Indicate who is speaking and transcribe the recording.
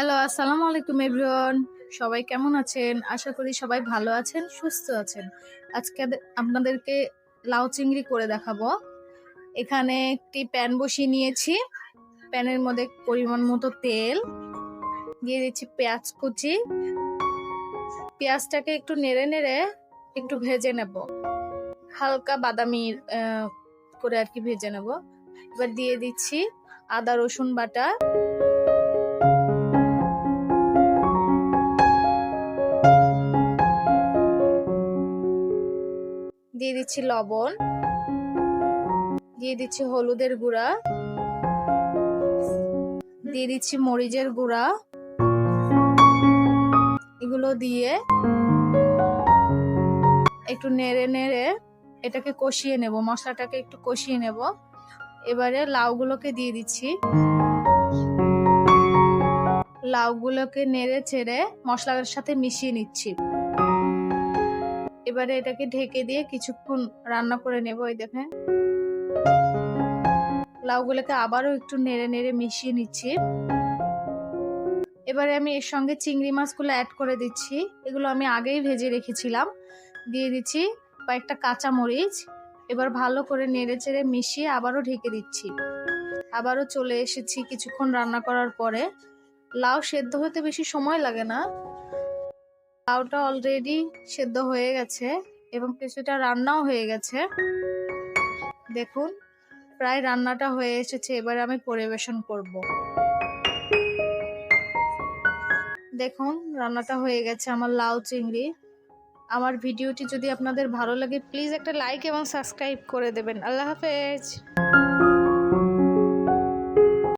Speaker 1: Hello, আসসালামু আলাইকুম everyone. সবাই কেমন আছেন? আশা করি সবাই ভালো আছেন, সুস্থ আছেন। আজকে আপনাদেরকে লাউ চিংড়ি করে দেখাবো। এখানে একটি প্যান বসিয়ে নিয়েছি। প্যানের মধ্যে পরিমাণ মতো তেল। দিয়ে দিচ্ছি পেঁয়াজ কুচি। পেঁয়াজটাকে একটু নেড়ে নেড়ে একটু ভেজে নেব। হালকা বাদামি করে আর কি ভেজে নেব। এবার দিয়ে দিচ্ছি আদা রসুন বাটা। দিয়ে দিচ্ছি লবণ, দিয়ে দিচ্ছি হলুদের গুঁড়া, দিয়ে দিচ্ছি মরিচের গুঁড়া, এগুলো দিয়ে একটু নেড়ে নেড়ে এটাকে কষিয়ে নেব, মশলাটাকে একটু কষিয়ে নেব। এবারে লাউগুলোকে দিয়ে দিচ্ছি। লাউগুলোকে নেড়ে ছেড়ে মশলার সাথে মিশিয়ে নিচ্ছি। এবারে এটাকে ঢেকে দিয়ে কিছুক্ষণ রান্না করে নেব ওই দেখেন। লাউগুলোকে আবারও একটু নেড়ে নেড়ে মিশিয়ে নিচ্ছি। এবারে আমি এর সঙ্গে চিংড়ি মাছগুলো অ্যাড করে দিচ্ছি। এগুলো আমি আগেই ভেজে রেখেছিলাম। দিয়ে দিচ্ছি কয়েকটা কাঁচা মরিচ এবার ভালো করে নেড়ে চেড়ে মিশিয়ে আবারও ঢেকে দিচ্ছি। আবারও চলে এসেছি কিছুক্ষণ রান্না করার পরে। লাউ সেদ্ধ হতে বেশি সময় লাগে না। লাউটা অলরেডি সেদ্ধ হয়ে গেছে এবং কিছুটা রান্নাও হয়ে গেছে। দেখুন, প্রায় রান্নাটা হয়ে এসেছে, এবার আমি পরিবেশন করব। দেখুন, রান্নাটা হয়ে গেছে আমার লাউ চিংড়ি। আমার ভিডিওটি যদি আপনাদের ভালো লাগে প্লিজ একটা লাইক এবং সাবস্ক্রাইব করে দেবেন। আল্লাহ হাফেজ!